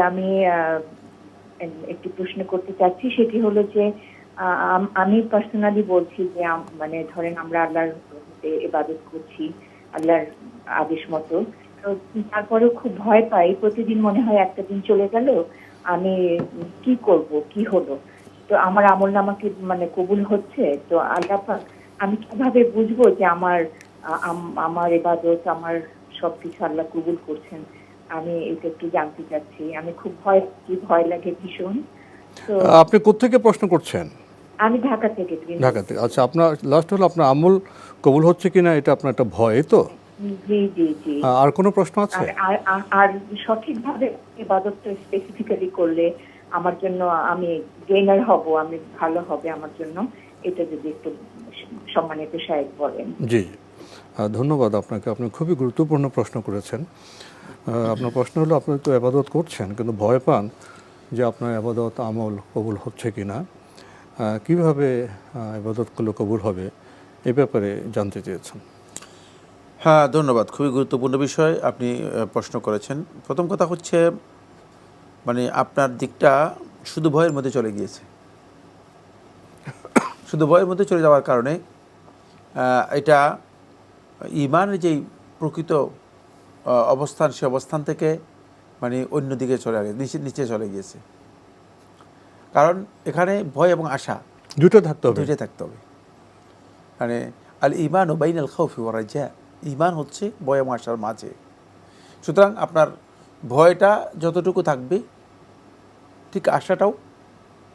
আমি একটি প্রশ্ন করতে চাচ্ছি, সেটি হলো যে আমি পার্সোনালি বলছি যে মানে ধরেন আমরা আল্লাহর ইবাদত করছি, আল্লাহর আদেশ মতো। তো তারপরেও খুব ভয় পাই, প্রতিদিন মনে হয় একটা দিন চলে গেল, আমি কি করব, কি হলো? তো আমার আমল নামাকে মানে কবুল হচ্ছে, তো আল্লাহ আমি কীভাবে বুঝব যে আমার আম- আমার এবাদত আমার সবকিছু আল্লাহ কবুল করছেন? আমি এটা একটু জানতে চাচ্ছি। আমি খুব ভয় কি ভয় লাগে ভীষণ। আপনি কোত্থেকে প্রশ্ন করছেন? আমি ঢাকা থেকে ঢাকা থেকে। আচ্ছা আপনার লাস্ট হলো আপনার আমল কবুল হচ্ছে কিনা এটা আপনার একটা ভয় তো? জি জি জি। আর কোনো প্রশ্ন আছে? আর আর- সঠিকভাবে ইবাদতটা স্পেসিফিক্যালি করলে আমার জন্য আমি গেইনার হব আমি ভালো হবে আমার জন্য। এটা যদি একটু সম্মানিত সাহেব বলেন। জি। ধন্যবাদ আপনাকে। আপনি খুবই গুরুত্বপূর্ণ প্রশ্ন করেছেন। আপনার প্রশ্ন হলো, আপনি তো আবাদত করছেন, কিন্তু ভয় পান যে আপনার আবাদত আমল কবুল হচ্ছে কি না কীভাবে আবাদত করলে কবুল হবে, এ ব্যাপারে জানতে চেয়েছেন। হ্যাঁ ধন্যবাদ। খুবই গুরুত্বপূর্ণ বিষয় আপনি প্রশ্ন করেছেন। প্রথম কথা হচ্ছে মানে আপনার দিকটা শুধু ভয়ের মধ্যে চলে গিয়েছে। শুধু ভয়ের মধ্যে চলে যাওয়ার কারণে এটা ইমানের যেই প্রকৃত অবস্থান সে অবস্থান থেকে মানে অন্যদিকে চলে গেছে নিচে নিচে চলে গিয়েছে। কারণ এখানে ভয় এবং আশা দুটো থাকতে হবে। দুইটাই থাকতে হবে। মানে আল ইমান ও বাইন আল খাউফি ও রাজা ইমান হচ্ছে ভয় এবং আশার মাঝে। সুতরাং আপনার ভয়টা যতটুকু থাকবে ঠিক আশাটাও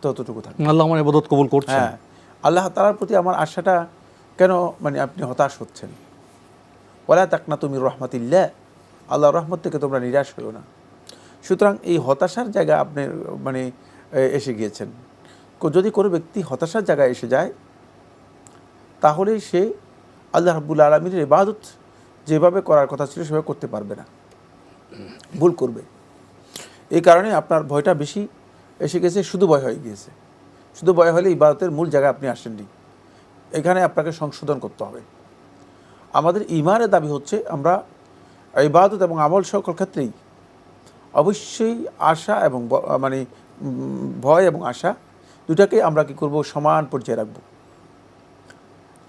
ততটুকু থাকবে। আল্লাহ আমার আবাদত কবুল করছেন। হ্যাঁ আল্লাহ তালার প্রতি আমার আশাটা কেন মানে আপনি হতাশ হচ্ছেন? ওলা তাকনা তুমি রহমতিল্লা আল্লাহ রহমত থেকে তোমরা নিরাশ হইও না। সুতরাং এই হতাশার জায়গা আপনি মানে এসে গিয়েছেন। যদি কোনো ব্যক্তি হতাশার জায়গায় এসে যায়, তাহলে সে আল্লাহ রাব্বুল আলমীর ইবাদত যেভাবে করার কথা ছিল সেভাবে করতে পারবে না। ভুল করবে। এই কারণে আপনার ভয়টা বেশি এসে গেছে, শুধু ভয় হয়ে গিয়েছে। শুধু ভয় হলে ইবাদতের মূল জায়গায় আপনি আসেননি। এখানে আপনাকে সংশোধন করতে হবে। আমাদের ইমানের দাবি হচ্ছে আমরা ইবাদত এবং আমল সকল ক্ষেত্রেই অবশ্যই আশা এবং মানে ভয় এবং আশা দুটাকে আমরা কি করব? সমান পর্যায়ে রাখব।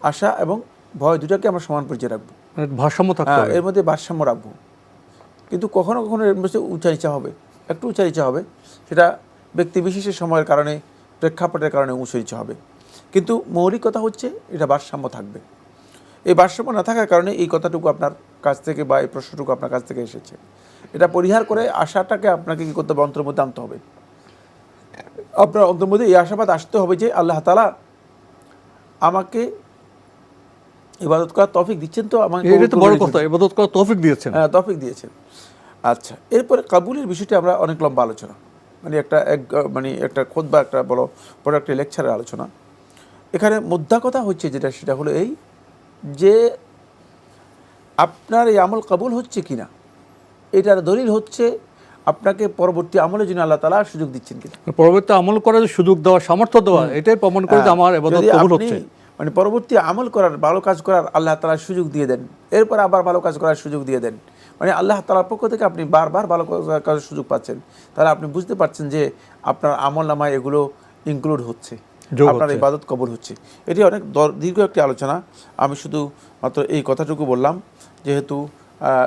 আশা এবং ভয় দুটাকে আমরা সমান পর্যায়ে রাখব। মানে ভারসাম্য হ্যাঁ এর মধ্যে ভারসাম্য রাখব। কিন্তু কখনো কখনো এর মধ্যে উঁচা নিচা হবে একটু উঁচা নিচা হবে। সেটা ব্যক্তি বিশেষের সময়ের কারণে প্রেক্ষাপটের কারণে উঁচু নিচা হবে। কিন্তু মৌলিক কথা হচ্ছে এটা ভারসাম্য থাকবে। এই ভারসাম্য না থাকার কারণে এই কথাটুকু আপনার কাছ থেকে বা এই প্রশ্নটুকু আপনার কাছ থেকে এসেছে। এটা পরিহার করে আশাটাকে আপনাকে কী করতে হবে? অন্তর মধ্যে আনতে হবে। আপনার অন্তর মধ্যে এই আশাবাদ আসতে হবে যে আল্লাহ তালা আমাকে ইবাদত করার তফিক দিচ্ছেন তো আমাকে এটা তো বড় কথা ইবাদত করার তৌফিক দিয়েছেন। হ্যাঁ তফিক দিয়েছেন। আচ্ছা এরপরে কাবুলের বিষয়টি আমরা অনেক লম্বা আলোচনা মানে একটা এক মানে একটা খোদ বা একটা বড় বড় একটা লেকচারের আলোচনা। এখানে মুদ্রা কথা হচ্ছে যেটা সেটা হলো এই যে আপনার এই আমল কবুল হচ্ছে কি না এটার দলিল হচ্ছে আপনাকে পরবর্তী আমলের জন্য আল্লাহ তালা সুযোগ দিচ্ছেন কিনা। পরবর্তী আমল করার সুযোগ দেওয়া সামর্থ্য দেওয়া এটাই প্রমাণ করে যে আমার হ্যাঁ, কবুল হচ্ছে। মানে পরবর্তী আমল করার ভালো কাজ করার আল্লাহ তালা সুযোগ দিয়ে দেন এরপর আবার ভালো কাজ করার সুযোগ দিয়ে দেন মানে আল্লাহ তালার পক্ষ থেকে আপনি বারবার ভালো কাজ- কাজের সুযোগ পাচ্ছেন তাহলে আপনি বুঝতে পারছেন যে আপনার আমল নামায় এগুলো ইনক্লুড হচ্ছে। আপনার। ইবাদত কবর হচ্ছে। এটি অনেক দর- দীর্ঘ একটি আলোচনা। আমি শুধু মাত্র এই কথাটুকু বললাম যেহেতু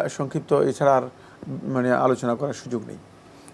সংক্ষিপ্ত এছাড়া আর মানে আলোচনা করার সুযোগ নেই।